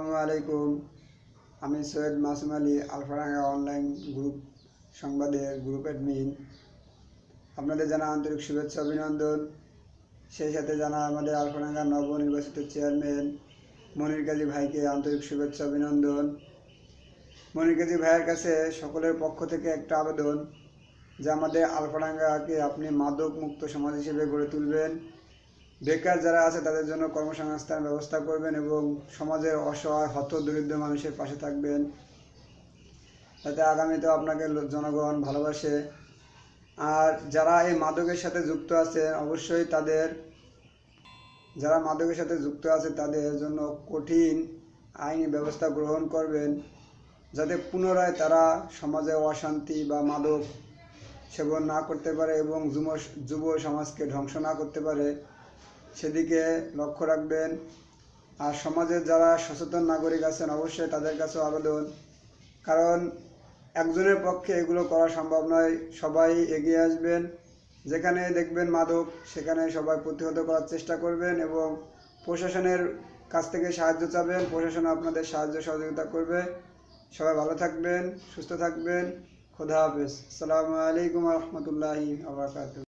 আসসালামু আলাইকুম। আমি সৈয়দ মাসুম আলী আলফারাঙ্গা অনলাইন গ্রুপ সংবাদের গ্রুপ অ্যাডমিন। আপনাদের জানা আন্তরিক শুভেচ্ছা, অভিনন্দন। সেই সাথে জানা আমাদের আলফারাঙ্গা নবনির্বাচিত চেয়ারম্যান মনির কাজী ভাইকে আন্তরিক শুভেচ্ছা, অভিনন্দন। মনির কাজী ভাইয়ের কাছে সকলের পক্ষ থেকে একটা আবেদন, যে আমাদের আলফারাঙ্গাকে আপনি মাদক মুক্ত সমাজ হিসেবে গড়ে তুলবেন। বেকার যারা আছে, তাদের জন্য কর্মসংস্থান ব্যবস্থা করবেন এবং সমাজের অসহায় হত দরিদ্র মানুষের পাশে থাকবেন। যাতে আগামীতে আপনাকে জনগণ ভালোবাসে। আর যারা এই মাদকের সাথে যুক্ত আছে, অবশ্যই তাদের, যারা মাদকের সাথে যুক্ত আছে, তাদের জন্য কঠিন আইনি ব্যবস্থা গ্রহণ করবেন, যাতে পুনরায় তারা সমাজে অশান্তি বা মাদক সেবন না করতে পারে এবং যুব যুব সমাজকে ধ্বংস না করতে পারে। সেদিকে লক্ষ্য রাখবেন। আর সমাজের যারা সচেতন নাগরিক আছেন, অবশ্যই তাদের কাছেও আবেদন। কারণ একজনের পক্ষে এগুলো করা সম্ভব নয়। সবাই এগিয়ে আসবেন। যেখানে দেখবেন মাদক, সেখানে সবাই প্রতিহত করার চেষ্টা করবেন এবং প্রশাসনের কাছ থেকে সাহায্য চাবেন। প্রশাসন আপনাদের সাহায্য সহযোগিতা করবে। সবাই ভালো থাকবেন, সুস্থ থাকবেন। খোদা হাফেজ। আসসালামু আলাইকুম রহমতুল্লাহি আবরকাত